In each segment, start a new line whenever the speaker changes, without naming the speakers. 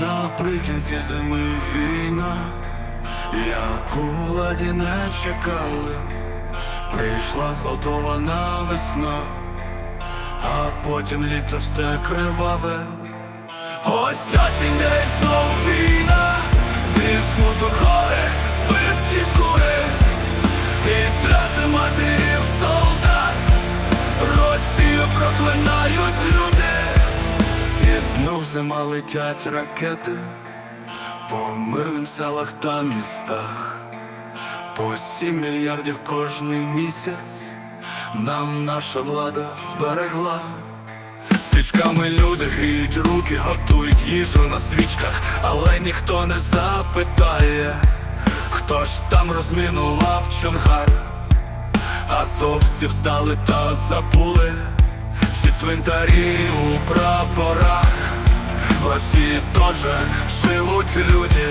Наприкінці зими війна, яку владі не чекали, прийшла зґвалтована весна, а потім літо все криваве. Ось осінь десь знов війна. Зима летять ракети по мирним селах та містах, по сім мільярдів кожний місяць нам наша влада зберегла. Свічками люди гріють руки, готують їжу на свічках, але ніхто не запитає, хто ж там розмінував чонгар. Азовці встали та забули всі цвинтарі у прапорах. Росії теж живуть люди,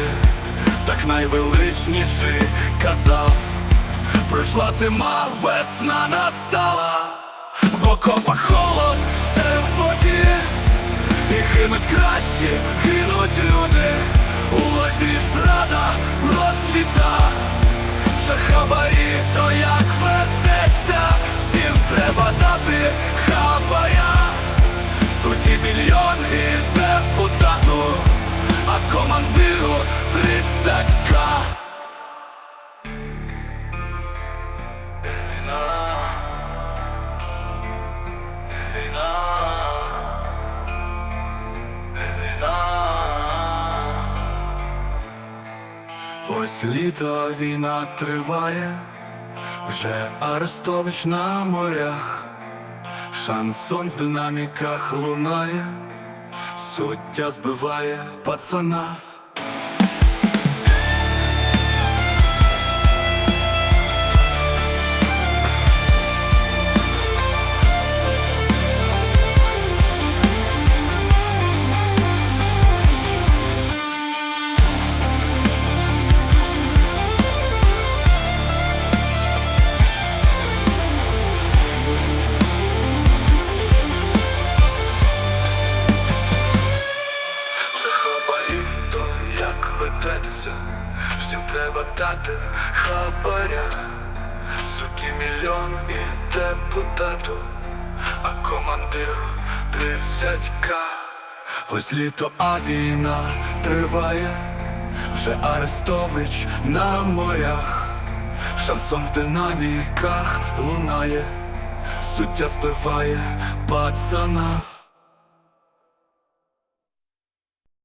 так найвеличніший казав. Пройшла зима, весна настала, в окопах холод, все в воді, і гинуть кращі, гинуть люди, у воді зрада розцвіта, вже хабарі, то як ведеться, всім треба дати хабаря, суді мільйон і Ось літо війна триває, вже Арестович на морях, шансон в динаміках лунає, суття збиває пацана. Вже то як ведеться, всім треба дати хабаря, суки мільйон і депутату, а командир 30к. Ось літо, а війна триває, вже Арестович на морях, шансон в динаміках лунає, суддя збиває пацана.